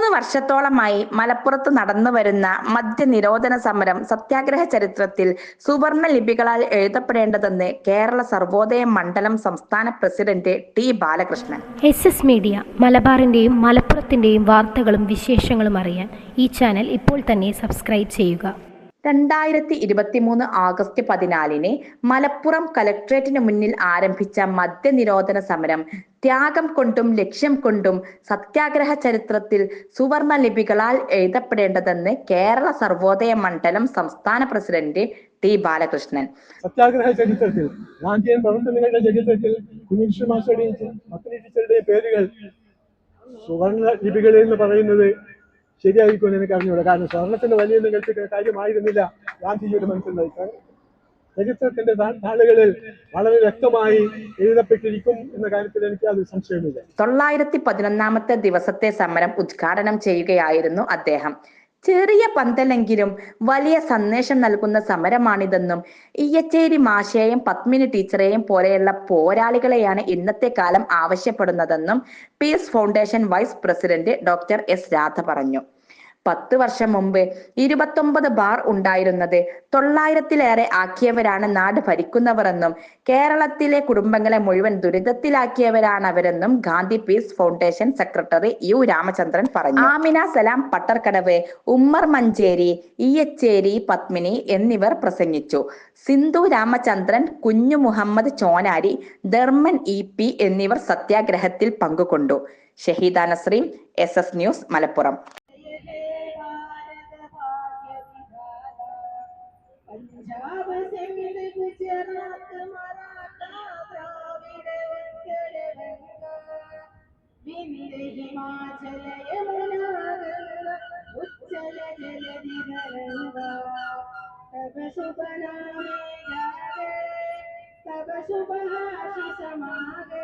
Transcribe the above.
മൂന്ന് വർഷത്തോളമായി മലപ്പുറത്ത് നടന്നു നടന്നുവരുന്ന മദ്യനിരോധന സമരം സത്യാഗ്രഹ ചരിത്രത്തിൽ സുവർണ ലിപികളാൽ എഴുതപ്പെടേണ്ടതെന്ന് കേരള സർവോദയ മണ്ഡലം സംസ്ഥാന president T Balakrishnan. S S media മലബാറിന്റെയും മലപ്പുറത്തിന്റെയും വാർത്തകളും വിശേഷങ്ങളും അറിയാൻ ഈ ചാനൽ ഇപ്പോൾ തന്നെ സബ്സ്ക്രൈബ് ചെയ്യുക. രണ്ടായിരത്തി ഇരുപത്തിമൂന്ന് ആഗസ്റ്റ് പതിനാലിന് മലപ്പുറം കലക്ട്രേറ്റിന് മുന്നിൽ ആരംഭിച്ച മദ്യനിരോധന സമരം ത്യാഗം കൊണ്ടും ലക്ഷ്യം കൊണ്ടും സത്യാഗ്രഹ ചരിത്രത്തിൽ സുവർണ ലിപികളാൽ എഴുതപ്പെടേണ്ടതെന്ന് കേരള സർവോദയ മണ്ഡലം സംസ്ഥാന പ്രസിഡന്റ് ടി ബാലകൃഷ്ണൻ. സത്യാഗ്രഹ ചരിത്രത്തിൽ ഗാന്ധിയൻ പ്രവർത്തനങ്ങളുടെ ചരിത്രത്തിൽ കുഞ്ഞികൃഷ്ണ മാസ്റ്ററുടെയും പേരുകൾ സുവർണ ലിപികളിൽ എന്ന് പറയുന്നത് ശരിയായിരിക്കുമെന്ന് എനിക്ക് അറിഞ്ഞുകൂടെ. കാരണം സ്വർണത്തിന്റെ വലിയൊന്നും കൽപ്പിക്കുന്ന കാര്യമായിരുന്നില്ല. ഗാന്ധിജിയുടെ മനസ്സിലായി ചരിത്രത്തിന്റെ താളുകളിൽ വളരെ വ്യക്തമായി എഴുതപ്പെട്ടിരിക്കും എന്ന കാര്യത്തിൽ എനിക്ക് അത് സംശയമില്ല തൊള്ളായിരത്തി പതിനൊന്നാമത്തെ ദിവസത്തെ സമരം ഉദ്ഘാടനം ചെയ്യുകയായിരുന്നു അദ്ദേഹം. ചെറിയ പന്തലെങ്കിലും വലിയ സന്ദേശം നൽകുന്ന സമരമാണിതെന്നും ഇയച്ചേരി മാഷയെയും പത്മിനി ടീച്ചറെയും പോലെയുള്ള പോരാളികളെയാണ് ഇന്നത്തെ കാലം ആവശ്യപ്പെടുന്നതെന്നും peace foundation vice president doctor S Radha പറഞ്ഞു. പത്ത് വർഷം മുമ്പ് ഇരുപത്തൊമ്പത് ബാർ ഉണ്ടായിരുന്നത്. തൊള്ളായിരത്തിലേറെ ആക്കിയവരാണ് നാട് ഭരിക്കുന്നവരെന്നും കേരളത്തിലെ കുടുംബങ്ങളെ മുഴുവൻ ദുരിതത്തിലാക്കിയവരാണവരെന്നും Gandhi peace foundation secretary U Ramachandran പറഞ്ഞു. ആമിന സലാം പട്ടർക്കടവ് ഉമ്മർ മഞ്ചേരി ഇയച്ചേരി പത്മിനി എന്നിവർ പ്രസംഗിച്ചു. സിന്ധു രാമചന്ദ്രൻ കുഞ്ഞു മുഹമ്മദ് ചോനാരി ധർമ്മൻ ഇ പി എന്നിവർ സത്യാഗ്രഹത്തിൽ പങ്കുകൊണ്ടു. Shahida Nasreem S S news Malappuram. तब शुभ नामे गावे तब शुभ आशीष मागे